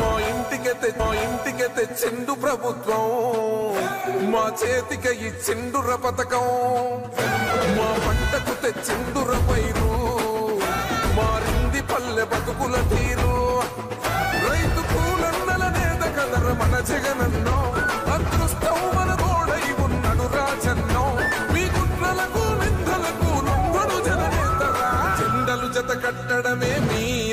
మా ఇంటికి మా ఇంటికి తెచ్చిండు ప్రభుత్వం. మా చేతికి ఇచ్చిండుర పథకం. మా పంటకు తెచ్చిండుర పైరు. మారింది పల్లె బతుకుల తీరు. రైతు కూలన్నల నేత కదర మన జగనన్నో. అదృష్టం మన గోడై ఉన్నడు రాజన్నో. మీ గుట్రలకు నిందలకు నొంగడు జననేతరా. జెండలు జత కట్టడమే